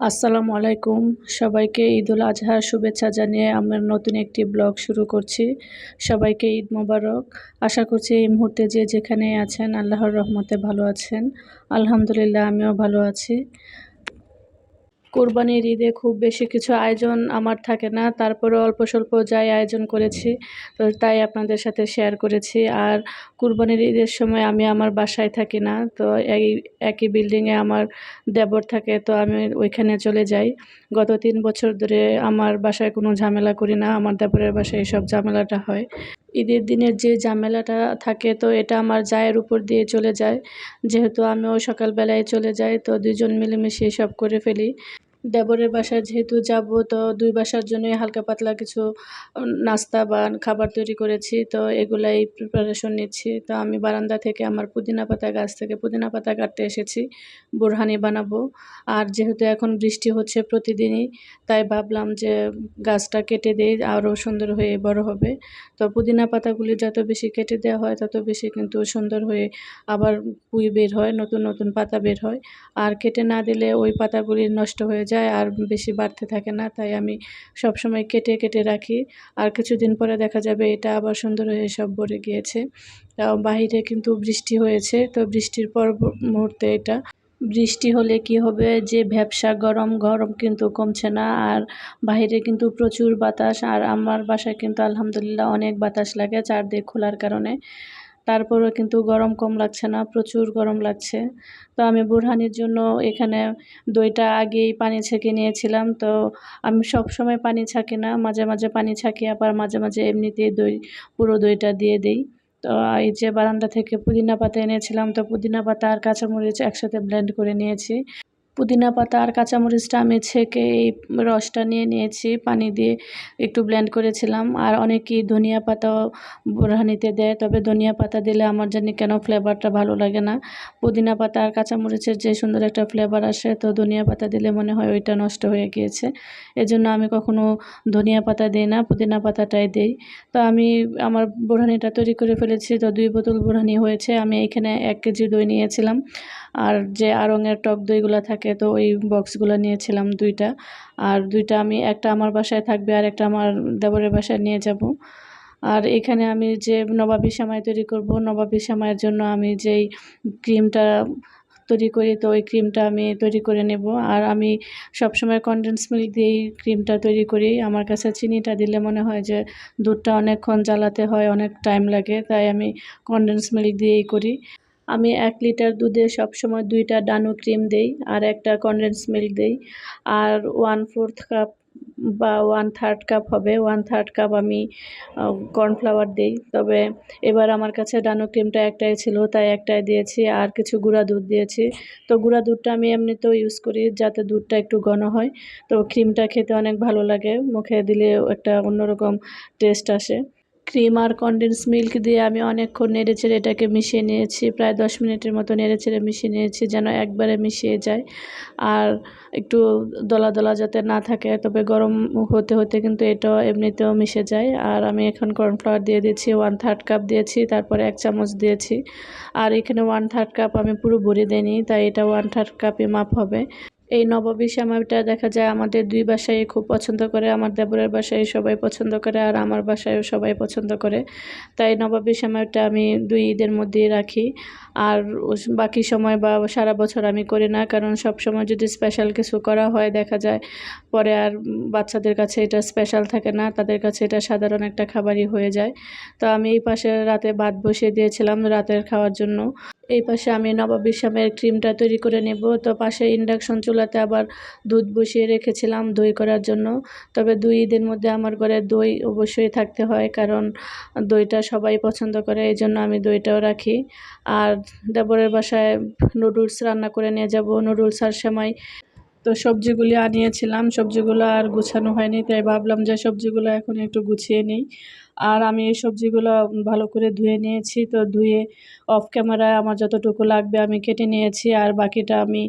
আসসালামু আলাইকুম। সবাইকে ঈদুল আজহার শুভেচ্ছা জানিয়ে আমরা নতুন একটি ব্লগ শুরু করছি। সবাইকে ঈদ মোবারক। আশা করছি এই মুহূর্তে যে যেখানে আছেন, আল্লাহর রহমতে ভালো আছেন। আলহামদুলিল্লাহ, আমিও ভালো আছি। কোরবানির ঈদে খুব বেশি কিছু আয়োজন আমার থাকে না। তারপরে অল্প স্বল্প যাই আয়োজন করেছি, তো তাই আপনাদের সাথে শেয়ার করেছি। আর কোরবানির ঈদের সময় আমি আমার বাসায় থাকি না, তো এই একই বিল্ডিংয়ে আমার দেবর থাকে, তো আমি ওইখানে চলে যাই। গত তিন বছর ধরে আমার বাসায় কোনো ঝামেলা করি না, আমার দেবরের বাসায় এইসব ঝামেলাটা হয়। ঈদের দিনের যে ঝামেলাটা থাকে, তো এটা আমার জায়ের উপর দিয়ে চলে যায়। যেহেতু আমিও সকালবেলায় চলে যাই, তো দুজন মিলেমিশে সব করে ফেলি। দেবরের বাসায় যেহেতু যাব, তো দুই বাসার জন্যই হালকা পাতলা কিছু নাস্তা বা খাবার তৈরি করেছি, তো এগুলাই প্রিপারেশন নিচ্ছি। তো আমি বারান্দা থেকে আমার পুদিনা পাতা গাছ থেকে পুদিনা পাতা কাটতে এসেছি, বোরহানি বানাবো। আর যেহেতু এখন বৃষ্টি হচ্ছে প্রতিদিনই, তাই ভাবলাম যে গাছটা কেটে দিই, আরও সুন্দর হয়ে বড় হবে। তো পুদিনা পাতাগুলি যত বেশি কেটে দেওয়া হয়, তত বেশি কিন্তু সুন্দর হয়ে আবার পুই বের হয়, নতুন নতুন পাতা বের হয়। আর কেটে না দিলে ওই পাতাগুলি নষ্ট হয়ে যায়। আর বেশি বাড়তে থাকে না, তাই আমি সব সময় কেটে কেটে রাখি। আর কিছুদিন পরে দেখা যাবে এটা আবার সুন্দর হয়ে সব ভরে গিয়েছে। বাহিরে কিন্তু বৃষ্টি হয়েছে, তো বৃষ্টির পর মুহূর্তে এটা। বৃষ্টি হলে কি হবে? যে ভ্যাবসা গরম গরম কিন্তু কমছে না। আর বাইরে কিন্তু প্রচুর বাতাস। আর আমার বাসায় কিন্তু আলহামদুলিল্লাহ অনেক বাতাস লাগে চারদিক খোলার কারণে। তারপরেও কিন্তু গরম কম লাগছে না, প্রচুর গরম লাগছে। তো আমি বুরহানির জন্য এখানে দইটা আগেই পানি ছেঁকে নিয়েছিলাম। তো আমি সব সময় পানি ছাঁকি না, মাঝে মাঝে পানি ছাঁকি, আবার মাঝে মাঝে এমনিতেই দই, পুরো দইটা দিয়ে দিই। তো এই যে বারান্দা থেকে পুদিনা পাতা এনেছিলাম, তো পুদিনা পাতা আর কাঁচামরিচ একসাথে ব্লেন্ড করে নিয়েছি। পুদিনা পাতা আর কাঁচামরিচটা আমি ছেঁকে এই রসটা নিয়ে নিয়েছি, পানি দিয়ে একটু ব্লেন্ড করেছিলাম। আর অনেকেই ধনিয়া পাতাও বোরহানিতে দেয়, তবে ধনিয়া পাতা দিলে আমার জানি কেন ফ্লেভারটা ভালো লাগে না। পুদিনা পাতা আর কাঁচামরিচের যে সুন্দর একটা ফ্লেভার আসে, তো ধনিয়া পাতা দিলে মনে হয় ওইটা নষ্ট হয়ে গিয়েছে। এজন্য আমি কখনো ধনিয়া পাতা দিই না, পুদিনা পাতাটাই দিই। তো আমি, আমার বোরহানিটা তৈরি করে ফেলেছি, তো দুই বোতল বোরহানি হয়েছে। আমি এখানে এক কেজি দই নিয়েছিলাম। আর যে আড়ঙের টক দইগুলো থাকে তো ওই বক্সগুলো নিয়েছিলাম দুইটা। আর দুইটা আমি, একটা আমার বাসায় থাকবে আর একটা আমার দেবরের বাসায় নিয়ে যাব। আর এখানে আমি যে নবাবী সামাই তৈরি করব, নবাবী সামাইয়ের জন্য আমি যেই ক্রিমটা তৈরি করি, তো ওই ক্রিমটা আমি তৈরি করে নেব। আর আমি সবসময় কনডেন্স মিল্ক দিয়েই ক্রিমটা তৈরি করি। আমার কাছে চিনিটা দিলে মনে হয় যে দুধটা অনেকক্ষণ জ্বালাতে হয়, অনেক টাইম লাগে, তাই আমি কনডেন্স মিল্ক দিয়েই করি। আমি এক লিটার দুধে সবসময় দুইটা ডানু ক্রিম দেই আর একটা কনডেন্স মিল্ক দেই। আর ওয়ান ফোর্থ কাপ বা ওয়ান থার্ড কাপ হবে। ওয়ান থার্ড কাপ আমি কর্নফ্লাওয়ার দিই। তবে এবার আমার কাছে ডানো ক্রিমটা একটাই ছিল, তাই একটাই দিয়েছি। আর কিছু গুঁড়া দুধ দিয়েছি। তো গুঁড়া দুধটা আমি এমনিতেও ইউজ করি যাতে দুধটা একটু ঘন হয়। তো ক্রিমটা খেতে অনেক ভালো লাগে। মুখে দিলে একটা অন্যরকম টেস্ট আসে। ক্রিম আর কন্ডেন্স মিল্ক দিয়ে আমি অনেকক্ষণ নেড়ে চেড়ে এটাকে মিশিয়ে নিয়েছি, প্রায় দশ মিনিটের মতো নেড়ে চেড়ে মিশিয়ে নিয়েছি যেন একবারে মিশিয়ে যায়। আর একটু দলা দলা যাতে না থাকে, তবে গরম হতে হতে কিন্তু এটাও এমনিতেও মিশে যায়। আর আমি এখন কর্নফ্লাওয়ার দিয়ে দিয়েছি ওয়ান থার্ড কাপ দিয়েছি, তারপরে এক চামচ দিয়েছি। আর এখানে ওয়ান থার্ড কাপ আমি পুরো ভরে দিইনি, তাই এটা ওয়ান থার্ড কাপে মাপ হবে। এই নবাবী শ্যামাটা দেখা যায় আমাদের দুই বাসায় খুব পছন্দ করে, আমার দেবরের বাসায় সবাই পছন্দ করে আর আমার বাসায়ও সবাই পছন্দ করে। তাই নবাবী শ্যামাটা আমি দুই ঈদের মধ্যেই রাখি। আর বাকি সময় বা সারা বছর আমি করি না, কারণ সব সময় যদি স্পেশাল কিছু করা হয় দেখা যায়, পরে আর বাচ্চাদের কাছে এটা স্পেশাল থাকে না, তাদের কাছে এটা সাধারণ একটা খাবারই হয়ে যায়। তো আমি এই পাশে রাতে ভাত বসিয়ে দিয়েছিলাম রাতের খাওয়ার জন্য। এই পাশে আমি নবাবী শ্যামের ক্রিমটা তৈরি করে নেব। তো পাশে ইন্ডাকশন চুলাতে আবার দুধ বসিয়ে রেখেছিলাম দই করার জন্য। তবে দুই ঈদের মধ্যে আমার ঘরে দই অবশ্যই থাকতে হয়, কারণ দইটা সবাই পছন্দ করে এই জন্য আমি দইটাও রাখি। আর দেবরের বাসায় নুডলস রান্না করে নিয়ে যাব। নুডলস আর সেমাই তো সবজিগুলি আনিয়েছিলাম। সবজিগুলো আর গুছানো হয়নি, তাই ভাবলাম যে সবজিগুলো এখন একটু গুছিয়ে নিই। আর আমি এই সবজিগুলো ভালো করে ধুয়ে নিয়েছি। তো ধুয়ে অফ ক্যামেরায় আমার যতটুকু লাগবে আমি কেটে নিয়েছি। আর বাকিটা আমি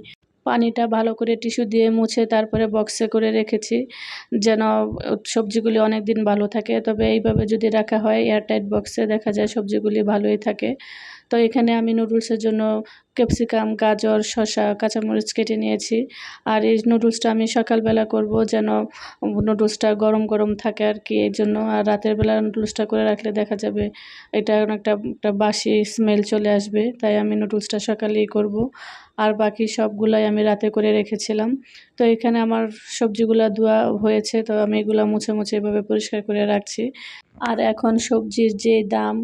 পানিটা ভালো করে টিস্যু দিয়ে মুছে তারপরে বক্সে করে রেখেছি যেন সবজিগুলি অনেক দিন ভালো থাকে। তবে এইভাবে যদি রাখা হয় এয়ারটাইট বক্সে দেখা যায় সবজিগুলি ভালোই থাকে। তো এখানে আমি নুডলসের জন্য ক্যাপসিকাম, গাজর, শসা, কাঁচামরিচ কেটে নিয়েছি। আর এই নুডলসটা আমি সকালবেলা করব যেন নুডলসটা গরম গরম থাকে আর কি, এই জন্য। আর রাতের বেলা নুডলসটা করে রাখলে দেখা যাবে এটা অনেকটা একটা বাসি স্মেল চলে আসবে, তাই আমি নুডলসটা সকালেই করব। আর বাকি সবগুলাই আমি রাতে করে রেখেছিলাম। তো এখানে আমার সবজিগুলো ধোয়া হয়েছে, তো আমি এগুলো মুছে মুছে এভাবে পরিষ্কার করে রাখছি। আর এখন সবজির যে দাম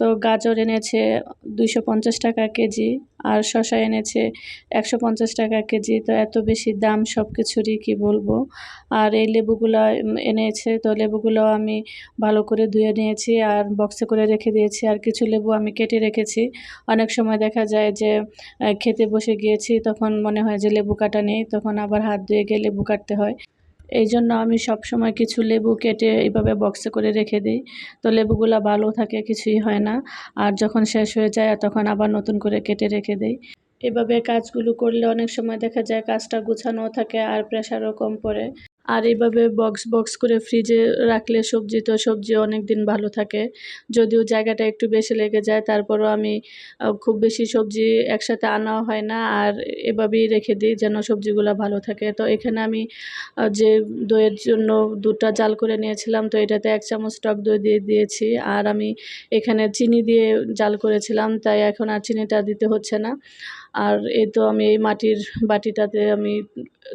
তো গাজর এনেছে দুইশো পঞ্চাশ টাকা কেজি, আর শশা এনেছে একশো পঞ্চাশ টাকা কেজি, তো এত বেশি দাম সব কিছুরই কী বলব? আর এই লেবুগুলো এনেছে, তো লেবুগুলো আমি ভালো করে ধুয়ে নিয়েছি আর বক্সে করে রেখে দিয়েছি, আর কিছু লেবু আমি কেটে রেখেছি। অনেক সময় দেখা যায় যে খেতে বসে গিয়েছি, তখন মনে হয় যে লেবু কাটা নেই, তখন আবার হাত ধুয়ে গিয়ে লেবু কাটতে হয়। এই জন্য আমি সব সময় কিছু লেবু কেটে এইভাবে বক্সে করে রেখে দিই। তো লেবুগুলো ভালো থাকে, কিছুই হয় না। আর যখন শেষ হয়ে যায় তখন আবার নতুন করে কেটে রেখে দিই। এভাবে কাজগুলো করলে অনেক সময় দেখা যায় কাজটা গুছানো থাকে, আর প্রেশারও কম পড়ে। আর এইভাবে বক্স বক্স করে ফ্রিজে রাখলে সবজি তো সবজি অনেক দিন ভালো থাকে। যদিও জায়গাটা একটু বেশি লেগে যায়, তারপরও আমি খুব বেশি সবজি একসাথে আনাও হয় না। আর এভাবেই রেখে দিই যেন সবজিগুলো ভালো থাকে। তো এখানে আমি যে দইয়ের জন্য দুধটা জাল করে নিয়েছিলাম, তো এটাতে এক চামচ টক দই দিয়ে দিয়েছি। আর আমি এখানে চিনি দিয়ে জাল করেছিলাম, তাই এখন আর চিনিটা দিতে হচ্ছে না। আর এই তো আমি এই মাটির বাটিটাতে আমি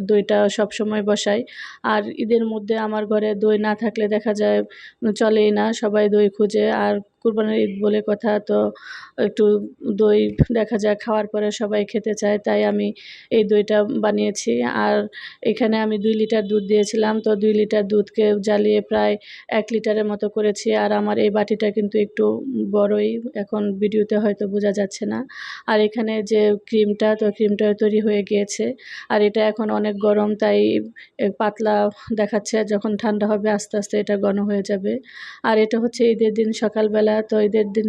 দইটা সব সময় বসাই। আর ঈদের মধ্যে আমার ঘরে দই না থাকলে দেখা যায় চলেই না। সবাই দই খোঁজে। আর কুরবানির ঈদ বলে কথা, তো একটু দই দেখা যায়, খাওয়ার পরে সবাই খেতে চায়, তাই আমি এই দইটা বানিয়েছি। আর এখানে আমি দুই লিটার দুধ দিয়েছিলাম, তো দুই লিটার দুধকে জ্বালিয়ে প্রায় এক লিটারের মতো করেছি। আর আমার এই বাটিটা কিন্তু একটু বড়ই, এখন ভিডিওতে হয়তো বোঝা যাচ্ছে না। আর এখানে যে ক্রিমটা, তো ক্রিমটা তৈরি হয়ে গিয়েছে। আর এটা এখন অনেক গরম, তাই পাতলা দেখাচ্ছে, যখন ঠান্ডা হবে আস্তে আস্তে এটা ঘন হয়ে যাবে। আর এটা হচ্ছে ঈদের দিন সকালবেলা তো ঈদের দিন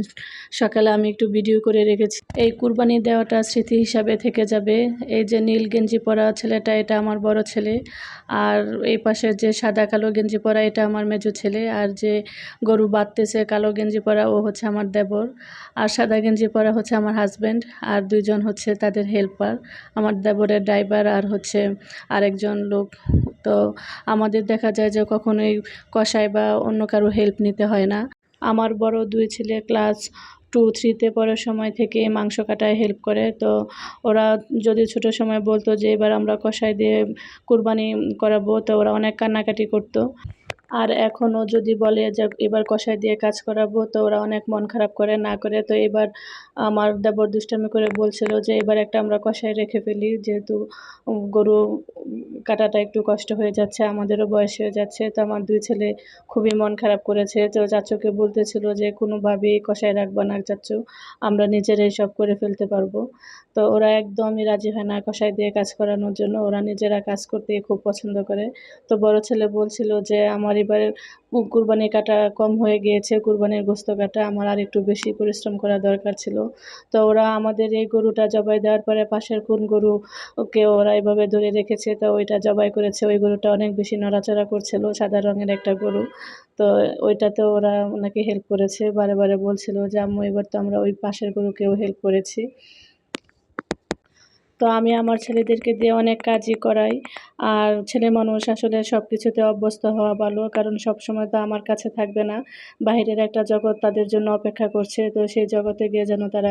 সকালে আমি একটু ভিডিও করে রেখেছি। এই কুরবানি দেওয়াটা স্মৃতি হিসাবে থেকে যাবে। এই যে নীল গেঞ্জি পরা ছেলেটা, এটা আমার বড় ছেলে। আর এই পাশে যে সাদা কালো গেঞ্জি পরা, এটা আমার মেজো ছেলে। আর যে গরু বাঁধতেছে কালো গেঞ্জি পরা, ও হচ্ছে আমার দেবর। আর সাদা গেঞ্জি পরা হচ্ছে আমার হাজব্যান্ড আর দুইজন হচ্ছে তাদের হেল্পার, আমার দেবরের ড্রাইভার আর হচ্ছে আরেকজন লোক। তো আমাদের দেখা যায় যে কখনোই কষাই বা অন্য কারও হেল্প নিতে হয় না। আমার বড় দুই ছেলে ক্লাস টু থ্রিতে পড়ার সময় থেকে মাংস কাটায় হেল্প করে। তো ওরা যদি ছোটো সময় বলতো যে এবার আমরা কষাই দিয়ে কুরবানি করাবো, তো ওরা অনেক কান্নাকাটি করতো। আর এখনও যদি বলে যে এবার কষাই দিয়ে কাজ করাবো, তো ওরা অনেক মন খারাপ করে, না করে। তো এবার আমার দেবর দুষ্টামি করে বলছিল যে এবার একটা আমরা কষাই রেখে ফেলি, যেহেতু গরু কাটাটা একটু কষ্ট হয়ে যাচ্ছে, আমাদেরও বয়স হয়ে যাচ্ছে। তো আমার দুই ছেলে খুবই মন খারাপ করেছে। তো চাচুকে বলতেছিল যে কোনোভাবেই কষাই রাখবা না চাচু, আমরা নিজেরাই সব করে ফেলতে পারব। তো ওরা একদমই রাজি হয় না কষাই দিয়ে কাজ করানোর জন্য। ওরা নিজেরা কাজ করতে খুব পছন্দ করে। তো বড় ছেলে বলছিল যে আমার কু- কুরবানি কাটা কম হয়ে গিয়েছে, কুরবানির গোস্ত কাটা আমার আর একটু বেশি পরিশ্রম করা দরকার ছিল। তো ওরা আমাদের এই গরুটা জবাই দেওয়ার পরে পাশের কোন গরু ওকে ওরা এভাবে ধরে রেখেছে, তো ওইটা জবাই করেছে। ওই গরুটা অনেক বেশি নড়াচড়া করছিল, সাদা রঙের একটা গরু। তো ওইটাতে ওরা ওনাকে হেল্প করেছে। বারে বারে বলছিল যে, আম্মু, এবার তো আমরা ওই পাশের গরুকেও হেল্প করেছি। তো আমি আমার ছেলেদেরকে দিয়ে অনেক কাজই করাই। আর ছেলে মানুষ আসলে সব কিছুতে অভ্যস্ত হওয়া ভালো, কারণ সব সময় তো আমার কাছে থাকবে না। বাইরের একটা জগৎ তাদের জন্য অপেক্ষা করছে, তো সেই জগতে গিয়ে যেন তারা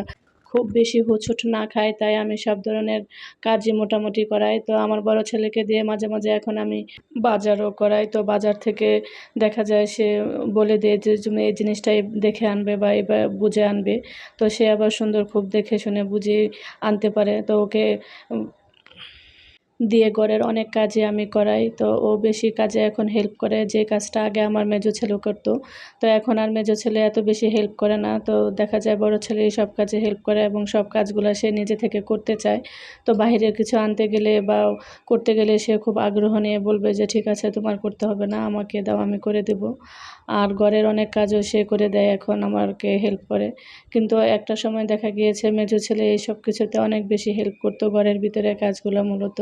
খুব বেশি হোঁচট না খায়, তাই আমি সব ধরনের কাজই মোটামুটি করাই। তো আমার বড় ছেলেকে দিয়ে মাঝে মাঝে এখন আমি বাজারও করাই। তো বাজার থেকে দেখা যায় সে বলে দেয় যে, তুমি এই জিনিসটাই দেখে আনবে বা এবার বুঝে আনবে। তো সে আবার সুন্দর খুব দেখে শুনে বুঝে আনতে পারে। তো ওকে দিয়ে ঘরের অনেক কাজই আমি করাই। তো ও বেশি কাজে এখন হেল্প করে। যে কাজটা আগে আমার মেজো ছেলে করতো। তো এখন আর মেজো ছেলে এত বেশি হেল্প করে না। তো দেখা যায় বড় ছেলে সব কাজে হেল্প করে এবং সব কাজগুলো সে নিজে থেকে করতে চায়। তো বাইরের কিছু আনতে গেলে বা করতে গেলে সে খুব আগ্রহ নিয়ে বলবে যে, ঠিক আছে, তোমার করতে হবে না, আমাকে দাও, আমি করে দেব। আর ঘরের অনেক কাজও সে করে দেয় এখন আমাকে হেল্প করে। কিন্তু একটা সময় দেখা গিয়েছে, মেজো ছেলে এই সব কিছুতে অনেক বেশি হেল্প করতো। ঘরের ভিতরে কাজগুলো মূলত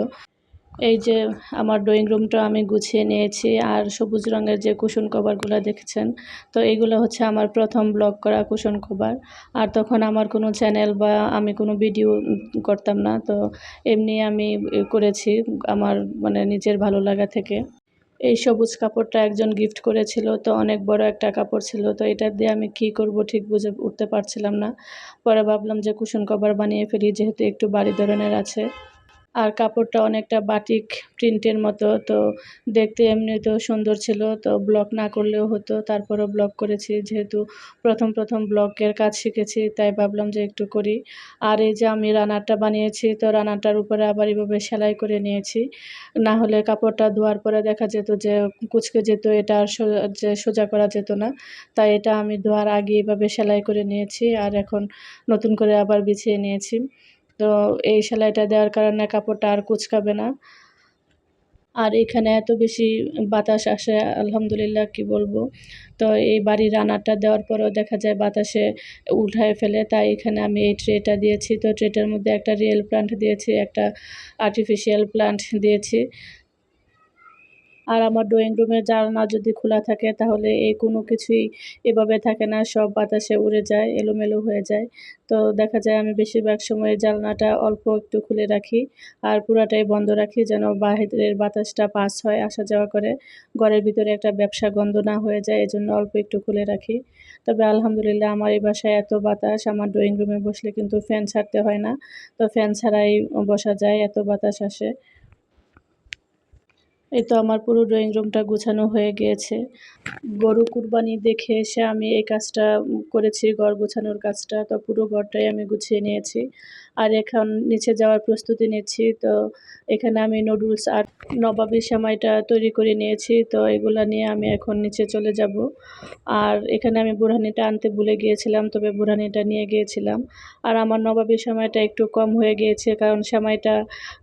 এই যে আমার ড্রয়িং রুমটা আমি গুছিয়ে নিয়েছি আর সবুজ রঙের যে কুশন কভারগুলো দেখছেন, তো এগুলো হচ্ছে আমার প্রথম ব্লগ করা কুশন কভার আর তখন আমার কোনো চ্যানেল বা আমি কোনো ভিডিও করতাম না, তো এমনি আমি করেছি আমার মানে নিজের ভালো লাগা থেকে। এই সবুজ কাপড়টা একজন গিফট করেছিল, তো অনেক বড় একটা কাপড় ছিল, তো এটা দিয়ে আমি কি করব ঠিক বুঝে উঠতে পারছিলাম না। পরে ভাবলাম যে কুশন কভার বানিয়ে ফেলি, যেহেতু একটু বাড়ি ধরনের আছে। আর কাপড়টা অনেকটা বাটিক প্রিন্টের মতো, তো দেখতে এমনিতেও সুন্দর ছিল, তো ব্লগ না করলেও হতো, তারপরেও ব্লগ করেছি। যেহেতু প্রথম প্রথম ব্লগের কাজ শিখেছি, তাই ভাবলাম যে একটু করি। আর এই যে আমি রানারটা বানিয়েছি, তো রানারটার উপরে আবার এভাবে সেলাই করে নিয়েছি। না হলে কাপড়টা ধোয়ার পরে দেখা যেত যে কুচকে যেত, এটা আর যে সোজা করা যেত না। তাই এটা আমি ধোয়ার আগে এভাবে সেলাই করে নিয়েছি, আর এখন নতুন করে আবার বিছিয়ে নিয়েছি। তো এই সেলাইটা দেওয়ার কারণে কাপড়টা আর কুচকাবে না। আর এখানে এত বেশি বাতাস আসে, আলহামদুলিল্লাহ, কি বলব? তো এই বাড়ির রান্নাটা দেওয়ার পরেও দেখা যায় বাতাসে উঠায় ফেলে, তাই এখানে আমি এই ট্রেটা দিয়েছি। তো ট্রেটার মধ্যে একটা রিয়েল প্লান্ট দিয়েছি, একটা আর্টিফিশিয়াল প্লান্ট দিয়েছি। আর আমার ড্রয়িং রুমের জানলা যদি খোলা থাকে তাহলে এই কোনো কিছুই এভাবে থাকে না, সব বাতাসে উড়ে যায়, এলোমেলো হয়ে যায়। তো দেখা যায় আমি বেশিরভাগ সময় জানলাটা অল্প একটু খুলে রাখি আর পুরাটাই বন্ধ রাখি যেন বাহিরের বাতাসটা পাস হয় আসা যাওয়া করে। ঘরের ভিতরে একটা ব্যবসা গন্ধ না হয়ে যায়, এজন্য অল্প একটু খুলে রাখি। তবে আলহামদুলিল্লাহ আমার এই বাসায় এত বাতাস, আমার ড্রয়িং রুমে বসলে কিন্তু ফ্যান ছাড়তে হয় না। তো ফ্যান ছাড়াই বসা যায়, এত বাতাস আসে। এই তো আমার পুরো ড্রয়িং রুমটা গুছানো হয়ে গিয়েছে। গরু কুরবানি দেখে এসে আমি এই কাজটা করেছি, ঘর গোছানোর কাজটা। তো পুরো ঘরটাই আমি গুছিয়ে নিয়েছি। আর এখন নিচে যাওয়ার প্রস্তুতি নিচ্ছি। তো এখানে আমি নুডলস আর নবাবী সেমাইটা তৈরি করে নিয়েছি। তো এগুলো নিয়ে আমি এখন নিচে চলে যাব। আর এখানে আমি বুড়ানিটা আনতে ভুলে গিয়েছিলাম, তবে বুড়ানিটা নিয়ে গিয়েছিলাম। আর আমার নবাবী সেমাইটা একটু কম হয়ে গিয়েছে, কারণ সেমাইটা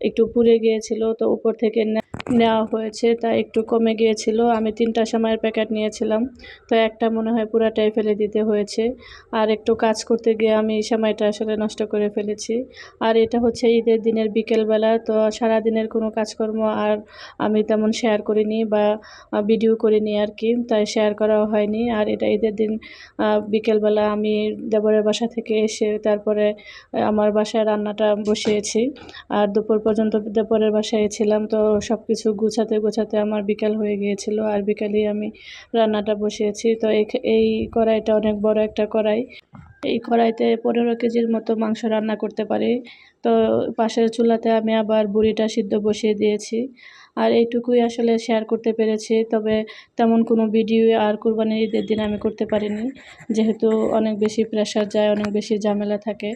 একটু পুড়ে গিয়েছিল। তো উপর থেকে নেওয়া হয়েছে, তা একটু কমে গিয়েছিল। আমি তিনটা সময়ের প্যাকেট নিয়েছিলাম, তো একটা মনে হয় পুরাটাই ফেলে দিতে হয়েছে। আর একটু কাজ করতে গিয়ে আমি সময়টা আসলে নষ্ট করে ফেলেছি। আর এটা হচ্ছে ঈদের দিনের বিকেলবেলা, তো সারা দিনের কোনো কাজকর্ম আর আমি তেমন শেয়ার করিনি বা ভিডিও করিনি আর কি, তাই শেয়ার করাও হয়নি। আর এটা ঈদের দিন বিকেলবেলা আমি দেবরের বাসা থেকে এসে তারপরে আমার বাসায় রান্নাটা বসিয়েছি। আর দুপুর পর্যন্ত দেবরের বাসায় ছিলাম, তো সব কিছু গুছাতে গোছাতে আমার বিকাল হয়ে গিয়েছিল আর বিকালেই আমি রান্নাটা বসিয়েছি। তো এই কড়াইটা অনেক বড় একটা কড়াই। এই কড়াইতে পনেরো কেজির মতো মাংস রান্না করতে পারি। তো পাশের চুলাতে আমি আবার বুড়িটা সিদ্ধ বসিয়ে দিয়েছি। আর এইটুকুই আসলে শেয়ার করতে পেরেছি, তবে তেমন কোনো ভিডিও আর কুরবানির ঈদের দিন আমি করতে পারিনি। যেহেতু অনেক বেশি প্রেশার যায়, অনেক বেশি ঝামেলা থাকে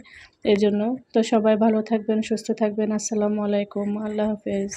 এই জন্য তো সবাই ভালো থাকবেন, সুস্থ থাকবেন। আসসালামু আলাইকুম, আল্লাহ হাফেজ।